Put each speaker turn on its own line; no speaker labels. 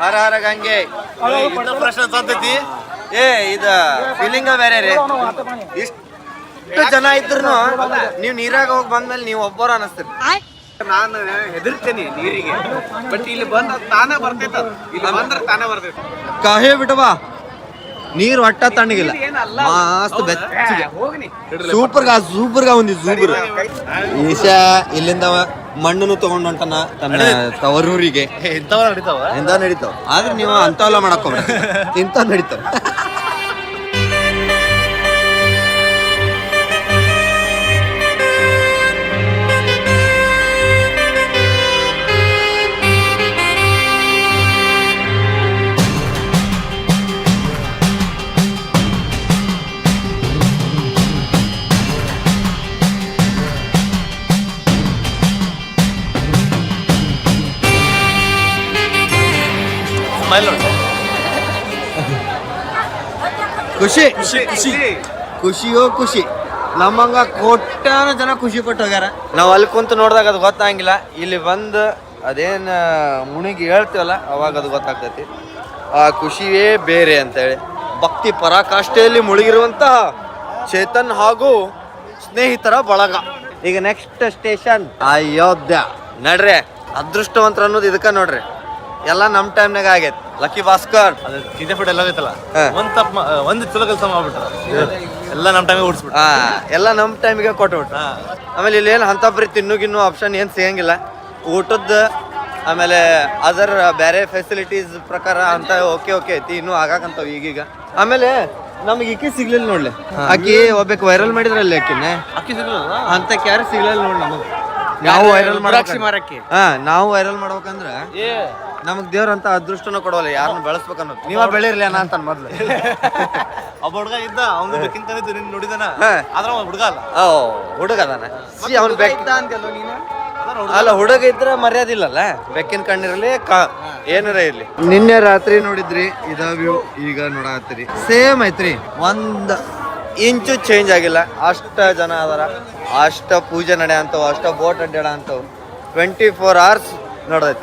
ಹರ ಹರ ಗಂಗೆ.
ಪ್ರಶ್ನೆ ತಂತೈತಿ
ಏ, ಇದ ಫೀಲಿಂಗ ಬೇರೆ ರೀ. ಇಷ್ಟು ಜನ ಇದ್ರು ನೀವು ನೀರಾಗ ಹೋಗಿ ಬಂದ್ಮೇಲೆ ನೀವು ಒಬ್ಬರು ಅನಿಸ್ತೀರಿ.
ನಾನು ಹೆದರ್ತೇನೆ ನೀರಿಗೆ. ಬಟ್ ಇಲ್ಲಿ ಬಂದ ತಾನೇ ಬರ್ತೈತ ಇಲ್ಲಿ ಬಂದ್ರೆ ತಾನೇ ಬರ್ತೈತಿ.
ಕಾಹೇ ಬಿಟ್ಟವಾ ನೀರು ಒಟ್ಟ ತಣ್ಣಗಿಲ್ಲ. ಮಸ್ತ್ ಬೆಚ್ಚಗೆ.
ಹೋಗ್ನಿ.
ಸೂಪರ್ ಗಾ ಸೂಪರ್ ಗಾ ఉంది ಸೂಪರ್ ಈಶಾ ಇಲ್ಲಿಂದ ಮಣ್ಣನ್ನು ತಗೊಂಡ್ ಹೊಂಟನ ತನ್ನ ತವರೂರಿಗೆ.
ಇಂಥವ ನಡೀತಾವ.
ಆದ್ರೆ ನೀವು ಅಂತವೆಲ್ಲ ಮಾಡಕ್ ಹೋಗ್ಬೇಡಿ. ಇಂಥ ನಡೀತಾವ.
ಸ್ಮೈಲ್
ಖುಷಿ
ಖುಷಿ ಖುಷಿ.
ಖುಷಿಯೋ ಖುಷಿ. ನಮ್ಮಂಗ ಕೋಟ್ಯಾನ ಜನ ಖುಷಿ ಪಟ್ಟು ಹೋಗ್ಯಾರ ನಾವು ಅಲ್ಲಿ ಕುಂತು ನೋಡಿದಾಗ ಅದು ಗೊತ್ತಾಗಿಲ್ಲ. ಇಲ್ಲಿ ಬಂದು ಅದೇನು ಮುಣಿಗಿ ಹೇಳ್ತೀವಲ್ಲ ಅವಾಗ ಅದು ಗೊತ್ತಾಗ್ತೈತಿ. ಆ ಖುಷಿಯೇ ಬೇರೆ ಅಂತೇಳಿ. ಭಕ್ತಿ ಪರಾಕಾಷ್ಠೆಯಲ್ಲಿ ಮುಳುಗಿರುವಂತಹ ಚೇತನ್ ಹಾಗೂ ಸ್ನೇಹಿತರ ಬಳಗ. ಈಗ ನೆಕ್ಸ್ಟ್ ಸ್ಟೇಷನ್ ಅಯೋಧ್ಯ. ನಡ್ರಿ ಅದೃಷ್ಟವಂತರ ಅನ್ನೋದು ಇದಕ್ಕ ನೋಡ್ರಿ. ಎಲ್ಲ ನಮ್ಮ ಟೈಮ್ನಾಗ ಆಗೈತೆ. ಲಕ್ಕಿ ಭಾಸ್ಕರ್
ಅದು ಫುಡ್ ಎಲ್ಲ ಐತಲ್ಲ
ಹಾ.
ಒಂದ್ ತಪ್ಪ ಒಂದ್ ಚಲೋ ಕೆಲಸ ಮಾಡ್ಬಿಟ್ರ. ಎಲ್ಲ ನಮ್ ಟೈಮಿಗೆ ಓಡಿಸ್ಬಿಟ್ಟ
ಹಾ ಎಲ್ಲ ನಮ್ಮ ಟೈಮಿಗೆ ಕೊಟ್ಬಿಟ್ರು. ಆಮೇಲೆ ಇಲ್ಲಿ ಏನು ಅಂತ ಬರೀ ತಿನ್ನು ಗಿನ್ನು ಆಪ್ಷನ್ ಏನು ಸಿಗಂಗಿಲ್ಲ. ಊಟದ ಆಮೇಲೆ ಅದರ್ ಬೇರೆ ಫೆಸಿಲಿಟೀಸ್ ಪ್ರಕಾರ ಅಂತ ಓಕೆ ಓಕೆ ಐತಿ. ಇನ್ನೂ ಆಗಾಕಂತಾವ ಈಗೀಗ. ಆಮೇಲೆ ನಮ್ಗೆ ಈಕಿ ಸಿಗ್ಲಿಲ್ಲ ನೋಡ್ಲಿ. ಆಕಿ ಒಬ್ಬಕ್ಕೆ ವೈರಲ್ ಮಾಡಿದ್ರಲ್ಲಿ ಆಕಿನ
ಅಕ್ಕಿ ಸಿಗ್ಲಿಲ್ಲ
ಅಂತ ಯಾರು ಸಿಗ್ಲಿಲ್ಲ ನೋಡಿ ನಮಗೆ. ನಾವು ವೈರಲ್
ದ್ರಾಕ್ಷಿ ಮಾರಕ್ಕೆ?
ಹಾ ನಾವು ವೈರಲ್ ಮಾಡ್ಬೇಕಂದ್ರ ನಮಗ್ ದೇವ್ರಂತ ಅದೃಷ್ಟನ ಕೊಡೋಲ್ಲ ಯಾರನ್ನ ಬೆಳೆಸ್ಬೇಕನ್ನೋದು. ನೀವ ಬೆಳಿರ್ಲಿ ಅಣ್ಣ ಅಂತ ಮೊದ್ಲು.
ಒಬ್ಬ ಹುಡುಗ ಇದ್ದ ಅವ್ನು ಬೇಕಿಂತ ನಿನ್ ನೋಡಿದಾನ?
ಹಾ.
ಆದ್ರ ಅವ ಹುಡುಗ ಅಲ್ಲ.
ಓ ಹುಡುಗ ಅದಾನ. ಅವ್ನು ಬೆಕ್
ಅಂತೆಲ್ಲ ನೀನು.
ಅಲ್ಲ ಹುಡುಗ ಇದ್ರೆ ಮರ್ಯಾದೆ ಇಲ್ಲಲ್ಲ? ಬೆಕ್ಕಿನ ಕಣ್ಣಿರಲಿ ಏನಾರ ಇರ್ಲಿ. ನಿನ್ನೆ ರಾತ್ರಿ ನೋಡಿದ್ರಿ ಇದ ವ್ಯೂ ಈಗ ನೋಡತ್ತೀರಿ ಸೇಮ್ ಐತ್ರಿ ಒಂದ್ ಇಂಚು ಚೇಂಜ್ ಆಗಿಲ್ಲ ಅಷ್ಟ ಜನ ಅದಾರ. ಅಷ್ಟ ಪೂಜೆ ನಡೆಯಂತವು ಅಷ್ಟ ಬೋಟ್ ಅಡ್ಡಾಡ ಅಂತವು ಟ್ವೆಂಟಿ ಫೋರ್ ಅವರ್ಸ್ ನೋಡೈತಿ